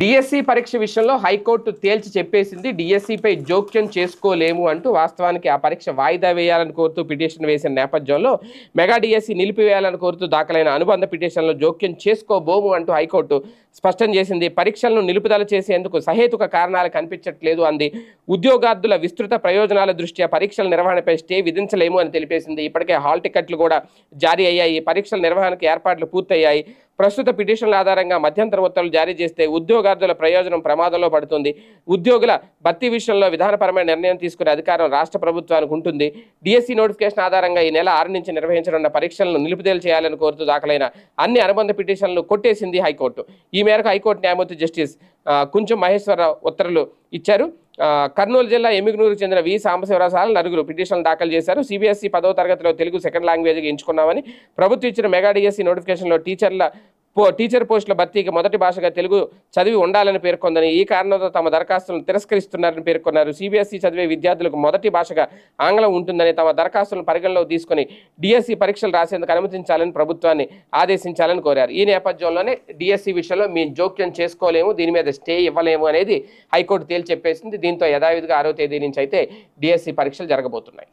DSC పరీక్ష విషయంలో high court తేల్చి చెప్పేసింది. డిఎస్సిపై జోక్యం చేసుకోలేము అంటూ వాస్తవానికి ఆ పరీక్ష వాయిదా వేయాలని కోరుతూ పిటిషన్ వేసిన నేపథ్యంలో మెగా డిఎస్సి నిలిపివేయాలని కోరుతూ దాఖలైన అనుబంధ పిటిషన్లో జోక్యం చేసుకోబోము అంటూ హైకోర్టు స్పష్టం చేసింది. పరీక్షలను నిలుపుదల చేసేందుకు సహేతుక కారణాలు కనిపించట్లేదు అంది. ఉద్యోగార్థుల విస్తృత ప్రయోజనాల దృష్ట్యా పరీక్షల నిర్వహణపై స్టే విధించలేము అని తెలిపేసింది. ఇప్పటికే హాల్ టికెట్లు కూడా జారీ అయ్యాయి. పరీక్షల నిర్వహణకు ఏర్పాట్లు పూర్తయ్యాయి. ప్రస్తుత పిటిషన్ల ఆధారంగా మధ్యంతర ఉత్తర్వులు జారీ చేస్తే ఉద్యోగార్థుల ప్రయోజనం ప్రమాదంలో పడుతుంది. ఉద్యోగుల భర్తీ విషయంలో విధానపరమైన నిర్ణయం తీసుకునే అధికారం రాష్ట్ర ప్రభుత్వానికి ఉంటుంది. డిఎస్సి నోటిఫికేషన్ ఆధారంగా ఈ నెల ఆరు నుంచి నిర్వహించనున్న పరీక్షలను నిలుపుదేలు చేయాలని కోరుతూ దాఖలైన అన్ని అనుబంధ పిటిషన్లు కొట్టేసింది హైకోర్టు. ఈ మేరకు హైకోర్టు న్యాయమూర్తి జస్టిస్ కొంచెం మహేశ్వరరావు ఉత్తర్వులు ఇచ్చారు. కర్నూలు జిల్లా ఎమిగనూరుకు చెందిన వి. సాంబశివరావు సార్ నలుగురు పిటిషన్లు దాఖలు చేశారు. సిబిఎస్ఈ పదవ తరగతిలో తెలుగు సెకండ్ లాంగ్వేజ్గా ఎంచుకున్నామని ప్రభుత్వం ఇచ్చిన మెగా డిఎస్సి నోటిఫికేషన్లో టీచర్ల టీచర్ పోస్టుల భర్తీకి మొదటి భాషగా తెలుగు చదివి ఉండాలని పేర్కొందని ఈ కారణంతో తమ దరఖాస్తులను తిరస్కరిస్తున్నారని పేర్కొన్నారు. సిబిఎస్ఈ చదివే విద్యార్థులకు మొదటి భాషగా ఆంగ్లం ఉంటుందని తమ దరఖాస్తులను పరిగణలోకి తీసుకుని డిఎస్సి పరీక్షలు రాసేందుకు అనుమతించాలని ప్రభుత్వాన్ని ఆదేశించాలని కోరారు. ఈ నేపథ్యంలోనే డిఎస్సి విషయంలో మేము జోక్యం చేసుకోలేము దీని మీద స్టే ఇవ్వలేము అనేది హైకోర్టు తేల్చి చెప్పేసింది దీంతో యథావిధిగా ఆరో తేదీ నుంచి అయితే డిఎస్సి పరీక్షలు జరగబోతున్నాయి.